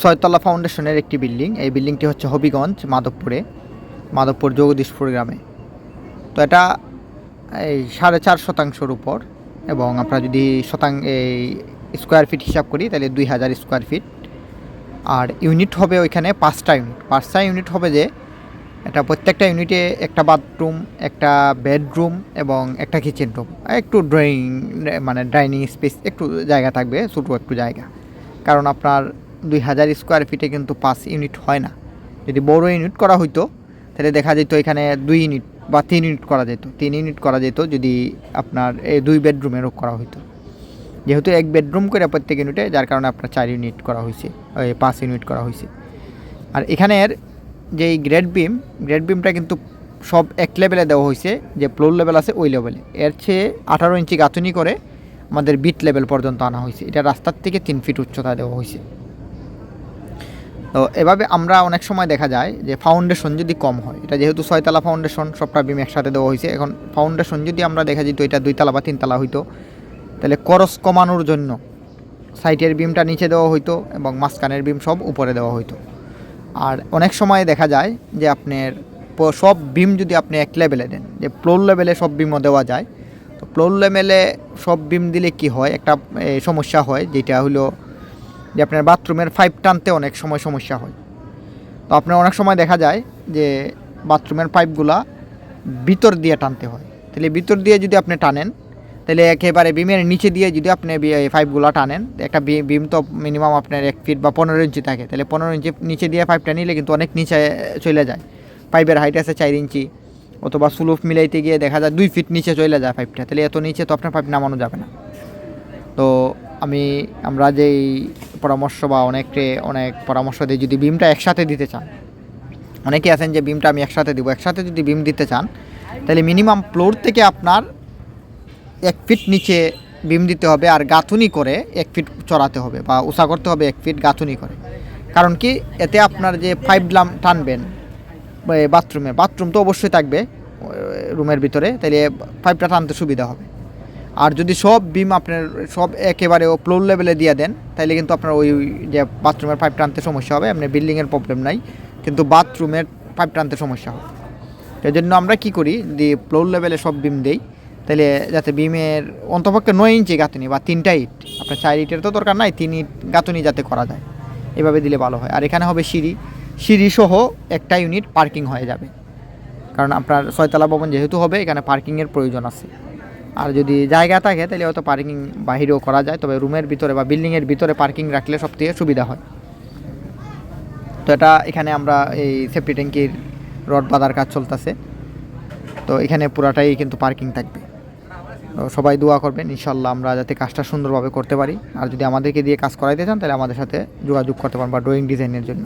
ছয়তলা ফাউন্ডেশনের একটি বিল্ডিং। এই বিল্ডিংটি হচ্ছে হবিগঞ্জ, মাধবপুরে। মাধবপুর জগদীশপুর গ্রামে। তো এটা এই সাড়ে চার শতাংশের উপর এবং আমরা যদি শতাং এই স্কোয়ার ফিট হিসাব করি, তাহলে দুই হাজার স্কোয়ার ফিট আর ইউনিট হবে ওইখানে পাঁচটা ইউনিট পাঁচটা ইউনিট হবে যে, এটা প্রত্যেকটা ইউনিটে একটা বাথরুম একটা বেডরুম এবং একটা কিচেন রুম একটু ড্রয়িং মানে ডাইনিং স্পেস একটু জায়গা থাকবে, ছোটো একটু জায়গা। কারণ আপনার দুই হাজার স্কোয়ার ফিটে কিন্তু পাঁচ ইউনিট হয় না। যদি বড় ইউনিট করা হইতো, তাহলে দেখা যেত এখানে দুই ইউনিট বা তিন ইউনিট করা যেত। তিন ইউনিট করা যেত যদি আপনার এই দুই বেডরুমেরও করা হইতো। যেহেতু এক বেডরুম করে প্রত্যেক ইউনিটে যার কারণে আপনার চার ইউনিট করা হয়েছে ওই পাঁচ ইউনিট করা হয়েছে আর এখানের যে গ্রেড বিম গ্রেড বিমটা কিন্তু সব এক লেভেলে দেওয়া হয়েছে যে ফ্লোর লেভেল আছে ওই লেভেলে এর চেয়ে আঠারো ইঞ্চি গাঁথুনি করে আমাদের বিট লেভেল পর্যন্ত আনা হয়েছে এটা রাস্তার থেকে তিন ফিট উচ্চতা দেওয়া হয়েছে তো এভাবে আমরা অনেক সময় দেখা যায় যে ফাউন্ডেশন যদি কম হয়, এটা যেহেতু ছয়তলা ফাউন্ডেশন সবটা বিম একসাথে দেওয়া হয়েছে, এখন ফাউন্ডেশন যদি আমরা দেখা যেত এটা দুইতলা বা তিনতলা হইতো, তাহলে করস কমানোর জন্য সাইটের বিমটা নিচে দেওয়া হইতো এবং মাঝখানের বিম সব উপরে দেওয়া হইতো। আর অনেক সময় দেখা যায় যে আপনার সব বিম যদি আপনি এক লেভেলে দেন, যে ফ্লোর লেভেলে সব বিমও দেওয়া যায়, তো ফ্লোর লেভেলে সব বিম দিলে কি হয়? একটা সমস্যা হয়, যেটা হলো যে আপনার বাথরুমের পাইপ টানতে অনেক সময় সমস্যা হয়। তো আপনার অনেক সময় দেখা যায় যে বাথরুমের পাইপগুলা ভিতর দিয়ে টানতে হয়। তাহলে ভিতর দিয়ে যদি আপনি টানেন, তাহলে একেবারে বিমের নিচে দিয়ে যদি আপনি পাইপগুলো টানেন, একটা বিম তো মিনিমাম আপনার এক ফিট বা পনেরো ইঞ্চি থাকে। তাহলে পনেরো ইঞ্চি নিচে দিয়ে পাইপটা নিলে কিন্তু অনেক নিচে চলে যায়। পাইপের হাইট আছে চার ইঞ্চি অথবা সুলুফ মিলাইতে গিয়ে দেখা যায় দুই ফিট নিচে চলে যায় পাইপটা তাহলে এত নিচে তো আপনার পাইপ নামানো যাবে না। তো আমি, আমরা যেই পরামর্শ বা অনেককে, অনেক পরামর্শ দিই যদি বিমটা একসাথে দিতে চান অনেকে আছেন যে বিমটা আমি একসাথে দিব, একসাথে যদি বিম দিতে চান, তাহলে মিনিমাম ফ্লোর থেকে আপনার এক ফিট নিচে বিম দিতে হবে আর গাঁথুনি করে এক ফিট চড়াতে হবে বা উষা করতে হবে এক ফিট গাঁথুনি করে। কারণ কি, এতে আপনার যে পাইপ লাম টানবেন বাথরুমে বাথরুম তো অবশ্যই থাকবে রুমের ভিতরে, তাহলে পাইপটা টানতে সুবিধা হবে। আর যদি সব বিম আপনার সব একেবারে ফ্লোর লেভেলে দিয়ে দেন তাহলে কিন্তু আপনার ওই যে বাথরুমের পাইপ টানতে সমস্যা হবে আপনার বিল্ডিংয়ের প্রবলেম নাই, কিন্তু বাথরুমের পাইপ টানতে সমস্যা হবে। এই জন্য আমরা কি করি যে ফ্লোর লেভেলে সব বিম দেই তাহলে যাতে বিমের অন্তপক্ষে নয় ইঞ্চি গাঁথুনি বা তিনটা ইট, আপনার চার ইটের তো দরকার নাই, তিন ইট গাঁথুনি যাতে করা যায়, এভাবে দিলে ভালো হয়। আর এখানে হবে সিঁড়ি সিঁড়ি সহ একটা ইউনিট পার্কিং হয়ে যাবে। কারণ আপনার ছয়তলা ভবন যেহেতু হবে, এখানে পার্কিংয়ের প্রয়োজন আছে। আর যদি জায়গা থাকে, তাহলে হয়তো পার্কিং বাহিরেও করা যায়, তবে রুমের ভিতরে বা বিল্ডিংয়ের ভিতরে পার্কিং রাখলে সব থেকে সুবিধা হয়। তো এটা এখানে আমরা এই সেফটি ট্যাঙ্কির রড বাঁধার কাজ চলতেছে। তো এখানে পুরাটাই কিন্তু পার্কিং থাকবে। তো সবাই দোয়া করবেন ইনশাল্লাহ আমরা যাতে কাজটা সুন্দরভাবে করতে পারি। আর যদি আমাদেরকে দিয়ে কাজ করাইতে চান, তাহলে আমাদের সাথে যোগাযোগ করতে পারেন বা ড্রয়িং ডিজাইনের জন্য।